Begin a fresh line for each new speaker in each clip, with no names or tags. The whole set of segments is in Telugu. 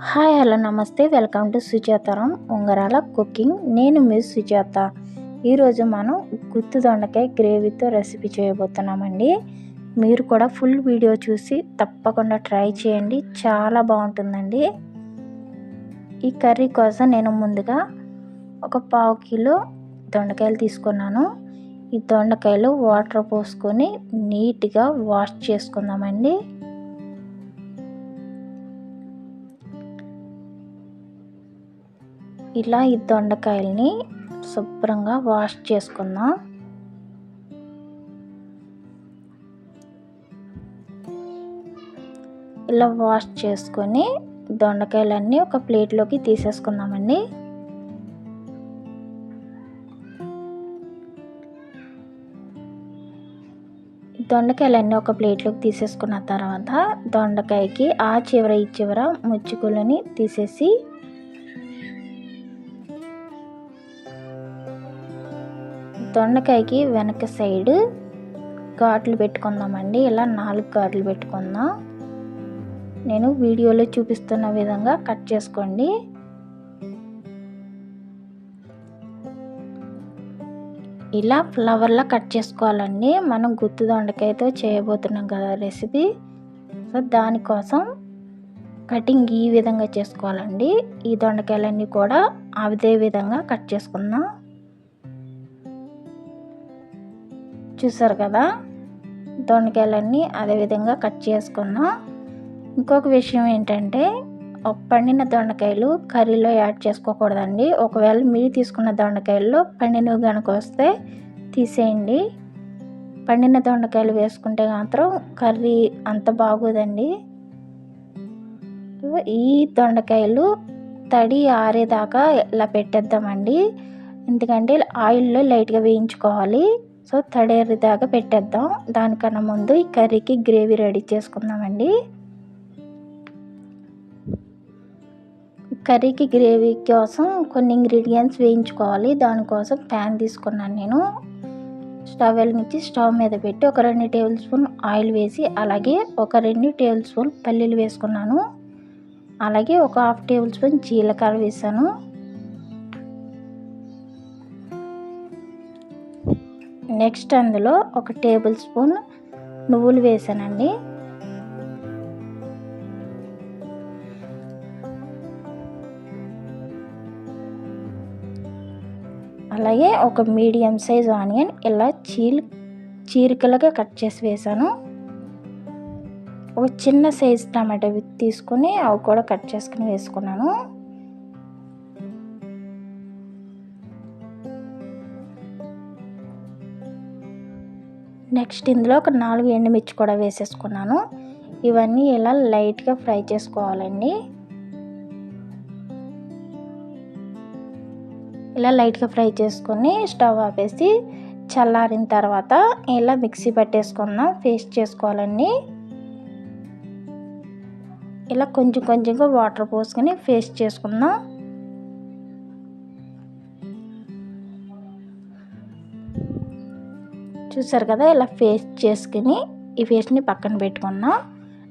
హాయ్ హలో నమస్తే. వెల్కమ్ టు సుజాతారం ఉంగరాల కుకింగ్. నేను మీ సుజాత. ఈరోజు మనం గుత్తి దొండకాయ గ్రేవీతో రెసిపీ చేయబోతున్నామండి. మీరు కూడా ఫుల్ వీడియో చూసి తప్పకుండా ట్రై చేయండి. చాలా బాగుంటుందండి. ఈ కర్రీ కోసం నేను ముందుగా ఒక పావు కిలో దొండకాయలు తీసుకున్నాను. ఈ దొండకాయలు వాటర్ పోసుకొని నీట్గా వాష్ చేసుకుందామండి. ఇలా ఈ దొండకాయల్ని శుభ్రంగా వాష్ చేసుకుందాం. ఇలా వాష్ చేసుకొని దొండకాయలన్నీ ఒక ప్లేట్లోకి తీసేసుకుందామండి. దొండకాయలన్నీ ఒక ప్లేట్లోకి తీసేసుకున్న తర్వాత దొండకాయకి ఆ చివర ఈ చివర ముచ్చుకులని తీసేసి దొండకాయకి వెనక సైడ్ ఘాట్లు పెట్టుకుందామండి. ఇలా నాలుగు ఘాట్లు పెట్టుకుందాం. నేను వీడియోలో చూపిస్తున్న విధంగా కట్ చేసుకోండి. ఇలా ఫ్లవర్లా కట్ చేసుకోవాలండి. మనం గుత్తి దొండకాయతో చేయబోతున్నాం కదా రెసిపీ. సో దానికోసం కటింగ్ ఈ విధంగా చేసుకోవాలండి. ఈ దొండకాయలన్నీ కూడా అదే విధంగా కట్ చేసుకుందాం. చూసారు కదా? దొండకాయలన్నీ అదేవిధంగా కట్ చేసుకున్నాం. ఇంకొక విషయం ఏంటంటే పండిన దొండకాయలు కర్రీలో యాడ్ చేసుకోకూడదండి. ఒకవేళ మీరు తీసుకున్న దొండకాయల్లో పండినవి కనుక వస్తే తీసేయండి. పండిన దొండకాయలు వేసుకుంటే మాత్రం కర్రీ అంత బాగోదండి. ఈ దొండకాయలు తడి ఆరేదాకా ఇలా పెట్టేద్దామండి. ఎందుకంటే ఆయిల్లో లైట్గా వేయించుకోవాలి. సో తడేరి దాకా పెట్టేద్దాం. దానికన్నా ముందు ఈ కర్రీకి గ్రేవీ రెడీ చేసుకుందామండి. కర్రీకి గ్రేవీ కోసం కొన్ని ఇంగ్రీడియంట్స్ వేయించుకోవాలి. దానికోసం ప్యాన్ తీసుకున్నాను నేను. స్టవ్ వెలిగించి స్టవ్ మీద పెట్టి ఒక రెండు టేబుల్ స్పూన్ ఆయిల్ వేసి అలాగే ఒక రెండు టేబుల్ స్పూన్ పల్లీలు వేసుకున్నాను. అలాగే ఒక హాఫ్ టేబుల్ స్పూన్ జీలకర్ర వేసాను. నెక్స్ట్ అందులో ఒక టేబుల్ స్పూన్ నువ్వులు వేసానండి. అలాగే ఒక మీడియం సైజ్ ఆనియన్ ఇలా చీల్ చీరికలుగా కట్ చేసి వేసాను. ఒక చిన్న సైజ్ టమాటో తీసుకొని అవి కూడా కట్ చేసుకుని వేసుకున్నాను. నెక్స్ట్ ఇందులో ఒక నాలుగు ఎండుమిర్చి కూడా వేసేసుకున్నాను. ఇవన్నీ ఇలా లైట్గా ఫ్రై చేసుకోవాలండి. ఇలా లైట్గా ఫ్రై చేసుకొని స్టవ్ ఆపేసి చల్లారిన తర్వాత ఇలా మిక్సీ పట్టేసుకుందాం. పేస్ట్ చేసుకోవాలండి. ఇలా కొంచెం కొంచెంగా వాటర్ పోసుకొని పేస్ట్ చేసుకుందాం. చూసారు కదా ఇలా పేస్ట్ చేసుకుని ఈ పేస్ట్ని పక్కన పెట్టుకున్నాం.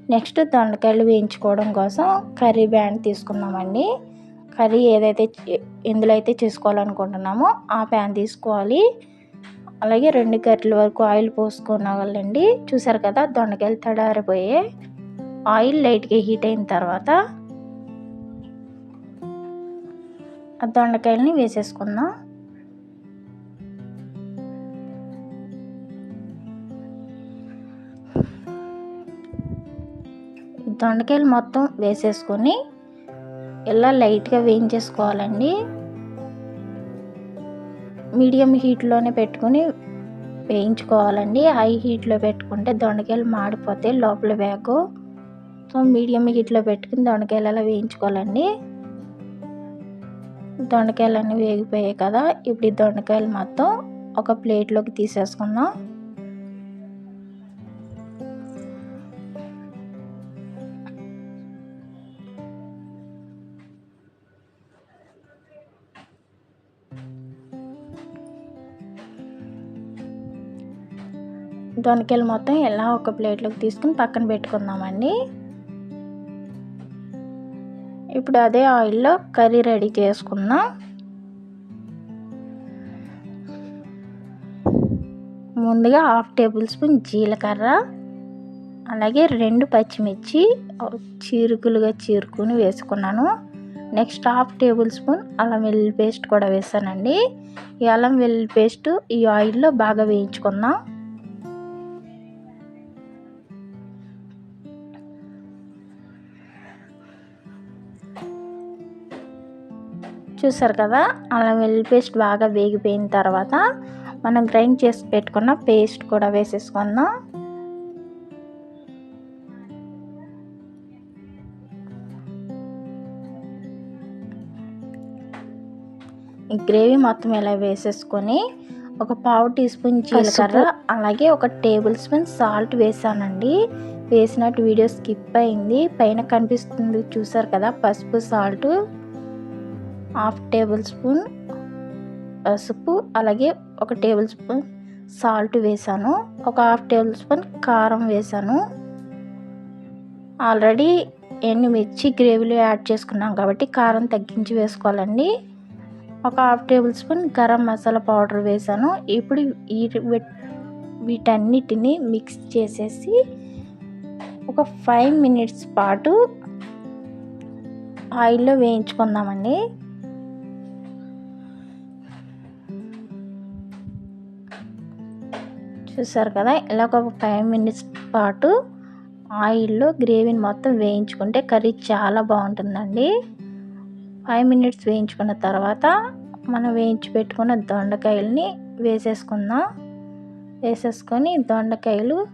నెక్స్ట్ దొండకాయలు వేయించుకోవడం కోసం కర్రీ బ్యాండ్ తీసుకున్నామండి కర్రీ ఏదైతే ఎందులో అయితే చేసుకోవాలనుకుంటున్నామో ఆ ప్యాన్ తీసుకోవాలి. అలాగే రెండు గంటల వరకు ఆయిల్ పోసుకోవాలండి చూసారు కదా దొండకాయలు తడారిపోయే ఆయిల్ లైట్గా హీట్ అయిన తర్వాత ఆ దొండకాయలని వేసేసుకుందాం. దొండకాయలు మొత్తం వేసేసుకొని ఇలా లైట్గా వేయించేసుకోవాలండి. మీడియం హీట్లోనే పెట్టుకొని వేయించుకోవాలండి. హై హీట్లో పెట్టుకుంటే దొండకాయలు మాడిపోతే లోపల వేగు. సో మీడియం హీట్లో పెట్టుకుని దొండకాయలు అలా వేయించుకోవాలండి. దొండకాయలు అన్నీ వేగిపోయాయి కదా ఇప్పుడు ఈ దొండకాయలు మొత్తం ఒక ప్లేట్లోకి తీసేసుకుందాం. దొనకెళ్ళి మొత్తం ఎలా ఒక ప్లేట్లోకి తీసుకుని పక్కన పెట్టుకుందామండి. ఇప్పుడు అదే ఆయిల్లో కర్రీ రెడీ చేసుకుందాం. ముందుగా హాఫ్ టేబుల్ స్పూన్ జీలకర్ర అలాగే రెండు పచ్చిమిర్చి చీరుకులుగా చీరుకుని వేసుకున్నాను. నెక్స్ట్ హాఫ్ టేబుల్ స్పూన్ అల్లం వెల్లుల్లి పేస్ట్ కూడా వేసానండి. ఈ అల్లం వెల్లుల్లి పేస్ట్ ఈ ఆయిల్లో బాగా వేయించుకుందాం. చూసారు కదా? అల్లం వెల్లుల్లి పేస్ట్ బాగా వేగిపోయిన తర్వాత మనం గ్రైండ్ చేసి పెట్టుకున్న పేస్ట్ కూడా వేసేసుకుందాం. ఈ గ్రేవీ మొత్తం ఇలా వేసేసుకొని ఒక పావు టీ స్పూన్ జీలకర్ర అలాగే ఒక టేబుల్ స్పూన్ సాల్ట్ వేసానండి. వేసినట్టు వీడియో స్కిప్ అయింది. పైన కనిపిస్తుంది చూసారు కదా? పసుపు సాల్ట్. హాఫ్ టేబుల్ స్పూన్ పసుపు అలాగే ఒక టేబుల్ స్పూన్ సాల్ట్ వేసాను. ఒక హాఫ్ టేబుల్ స్పూన్ కారం వేసాను. ఆల్రెడీ ఎండుమిర్చి గ్రేవీలో యాడ్ చేసుకున్నాం కాబట్టి కారం తగ్గించి వేసుకోవాలండి. ఒక half tablespoon garam masala powder వేసాను. ఇప్పుడు ఈ వీటన్నిటిని మిక్స్ చేసేసి ఒక ఫైవ్ మినిట్స్ పాటు ఆయిల్లో వేయించుకుందామండి. చూసారు కదా ఇలా ఒక ఫైవ్ మినిట్స్ పాటు ఆయిల్లో గ్రేవీని మొత్తం వేయించుకుంటే కర్రీ చాలా బాగుంటుందండి. ఫైవ్ మినిట్స్ వేయించుకున్న తర్వాత మనం వేయించి పెట్టుకున్న దొండకాయలని వేసేసుకుందాం. వేసేసుకొని దొండకాయలు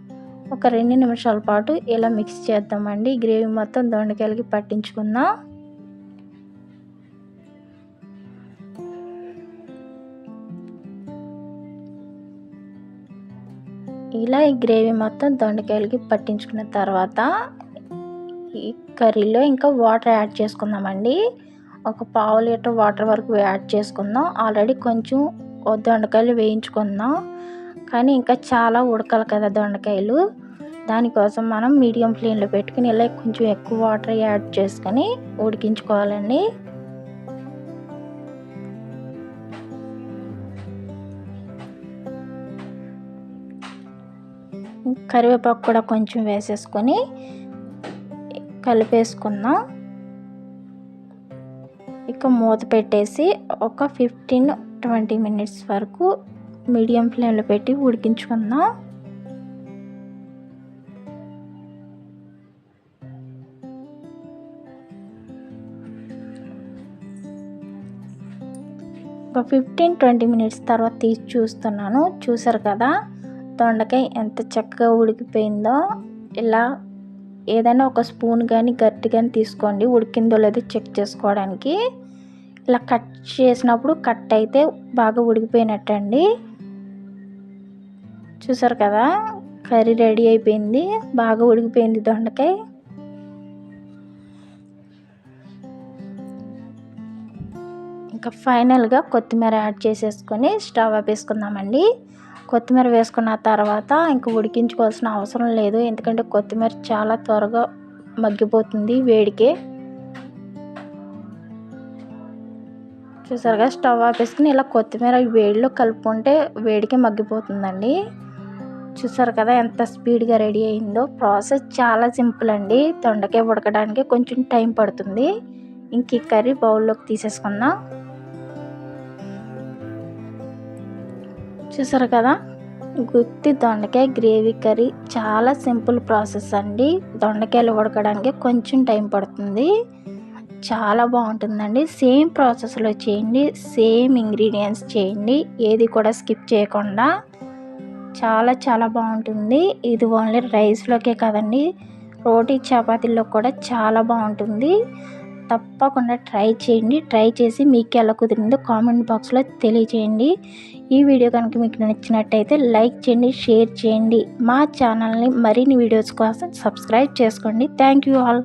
ఒక రెండు నిమిషాల పాటు ఇలా మిక్స్ చేద్దామండి. గ్రేవీ మొత్తం దొండకాయలకి పట్టించుకుందాం. ఇలా ఈ గ్రేవీ మొత్తం దొండకాయలకి పట్టించుకున్న తర్వాత ఈ కర్రీలో ఇంకా వాటర్ యాడ్ చేసుకుందామండి. ఒక పావు లీటర్ వాటర్ వరకు యాడ్ చేసుకుందాం. ఆల్రెడీ కొంచెం దొండకాయలు వేయించుకుందాం. కానీ ఇంకా చాలా ఉడకాలి కదా దొండకాయలు. దానికోసం మనం మీడియం ఫ్లేమ్లో పెట్టుకుని ఇలా కొంచెం ఎక్కువ వాటర్ యాడ్ చేసుకొని ఉడికించుకోవాలండి. కరివేపాకు కూడా కొంచెం వేసేసుకొని కలిపేసుకుందాం ఇక మూత పెట్టేసి ఒక ఫిఫ్టీన్ ట్వంటీ మినిట్స్ వరకు మీడియం ఫ్లేమ్లో పెట్టి ఉడికించుకుందాం. ఒక ఫిఫ్టీన్ ట్వంటీ మినిట్స్ తర్వాత తీసి చూస్తున్నాను. చూసారు కదా? దొండకాయ ఎంత చక్కగా ఉడికిపోయిందో ఇలా ఏదైనా ఒక స్పూన్ కానీ గట్టి కానీ తీసుకోండి. ఉడికిందో లేదో చెక్ చేసుకోవడానికి. ఇలా కట్ చేసినప్పుడు కట్ అయితే బాగా ఉడికిపోయినట్టండి. చూసారు కదా? కర్రీ రెడీ అయిపోయింది. బాగా ఉడికిపోయింది దొండకాయ. ఇంకా ఫైనల్గా కొత్తిమీర యాడ్ చేసేసుకొని స్టవ్ ఆపేసుకుందామండి. కొత్తిమీర వేసుకున్న తర్వాత ఇంక ఉడికించుకోవాల్సిన అవసరం లేదు. ఎందుకంటే కొత్తిమీర చాలా త్వరగా మగ్గిపోతుంది వేడికే. చూసారుగా? స్టవ్ ఆపేసుకుని ఇలా కొత్తిమీర వేడిలో కలుపుకుంటే వేడికి మగ్గిపోతుందండి. చూసారు కదా? ఎంత స్పీడ్గా రెడీ అయిందో. ప్రాసెస్ చాలా సింపుల్ అండి. దొండకాయ ఉడకడానికి కొంచెం టైం పడుతుంది. ఇంక ఈ కర్రీ బౌల్లోకి తీసేసుకుందాం. చూసారు కదా? గుత్తి దొండకాయ గ్రేవీ కర్రీ. చాలా సింపుల్ ప్రాసెస్ అండి. దొండకాయలు ఉడకడానికి కొంచెం టైం పడుతుంది. చాలా బాగుంటుందండి. సేమ్ ప్రాసెస్లో చేయండి. సేమ్ ఇంగ్రీడియంట్స్ చేయండి. ఏది కూడా స్కిప్ చేయకుండా. చాలా చాలా బాగుంటుంది. ఇది ఓన్లీ రైస్లోకే కదండి. రోటీ చపాతీల్లో కూడా చాలా బాగుంటుంది. తప్పకుండా ట్రై చేయండి. ట్రై చేసి మీకు ఎలా కుదిరిందో కామెంట్ బాక్స్లో తెలియచేయండి. ఈ వీడియో కనుక మీకు నచ్చినట్టయితే లైక్ చేయండి షేర్ చేయండి. మా ఛానల్ని మరిన్ని వీడియోస్ కోసం సబ్స్క్రైబ్ చేసుకోండి. Thank you all.